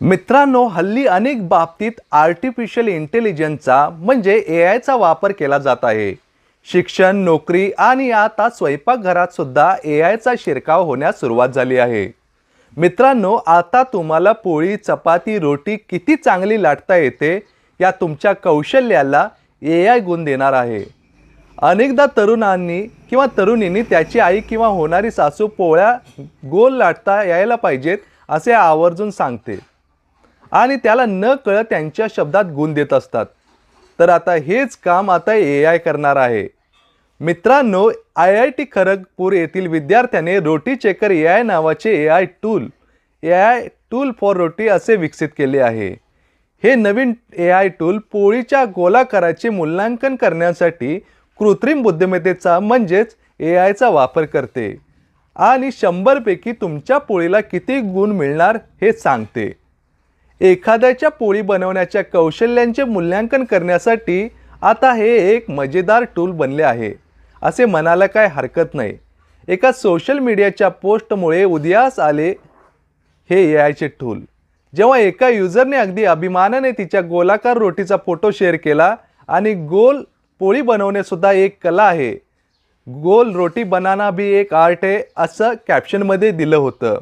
मित्रांनो हल्ली अनेक बाबतीत आर्टिफिशियल इंटेलिजन्सचा म्हणजे ए आयचा वापर केला जात आहे. शिक्षण नोकरी आणि आता स्वयंपाकघरात सुद्धा ए आयचा शिरकाव होण्यास सुरुवात झाली आहे. मित्रांनो आता तुम्हाला पोळी चपाती रोटी किती चांगली लाटता येते या तुमच्या कौशल्याला ए आय गुण देणार आहे. अनेकदा तरुणांनी किंवा तरुणींनी त्याची आई किंवा होणारी सासू पोळ्या गोल लाटता यायला पाहिजेत असे आवर्जून सांगते. आणि त्याला न कळत त्यांच्या शब्दात गुण देत असतात. तर आता हेच काम आता ए आय करणार आहे. मित्रांनो आय आय टी खरगपूर येथील विद्यार्थ्याने रोटी चेकर ए आय नावाचे A I tool A I tool for roti असे विकसित केले आहे. हे नवीन ए आय टूल पोळीच्या गोलाकाराचे मूल्यांकन करण्यासाठी कृत्रिम बुद्धिमत्तेचा म्हणजेच ए आयचा वापर करते. आणि शंभरपैकी तुमच्या पोळीला किती गुण मिळणार हे सांगते. एखाद्याच्या पोळी बनवण्याच्या कौशल्यांचे मूल्यांकन करण्यासाठी आता हे एक मजेदार टूल बनले आहे. असे म्हणायला काय हरकत नाही. एका सोशल मीडियाच्या पोस्टमुळे उदयास आले हे ए आयचे टूल जेव्हा एका युजरने अगदी अभिमानाने तिच्या गोलाकार रोटीचा फोटो शेअर केला आणि गोल पोळी बनवणेसुद्धा एक कला आहे. गोल रोटी बनाना भी एक आर्ट आहे असं कॅप्शनमध्ये दिलं होतं.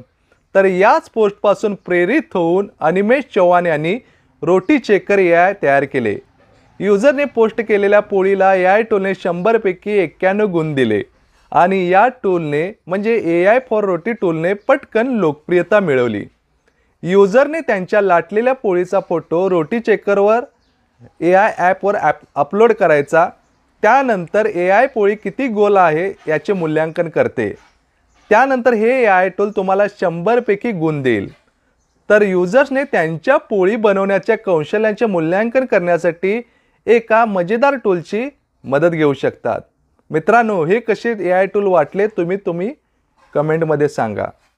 तर याच पोस्टपासून प्रेरित होऊन अनिमेश चव्हाण यांनी रोटी चेकर ए आय तयार केले. युजरने पोस्ट केलेल्या पोळीला ए आय टूलने शंभरपैकी एक्क्याण्णव गुण दिले. आणि या टूलने म्हणजे ए आय फॉर रोटी टूलने पटकन लोकप्रियता मिळवली. युजरने त्यांच्या लाटलेल्या पोळीचा फोटो रोटी चेकरवर ए आय ॲपवर ॲप अपलोड करायचा. त्यानंतर ए आय पोळी किती गोल आहे याचे मूल्यांकन करते. त्यानंतर हे ए आय टूल तुम्हाला शंभरपैकी गुण देईल. तर युजर्सने त्यांच्या पोळी बनवण्याच्या कौशल्यांचे मूल्यांकन करण्यासाठी एका मजेदार टूलची मदत घेऊ शकतात. मित्रांनो हे कसे ए आय टूल वाटले तुम्ही तुम्ही कमेंटमध्ये सांगा.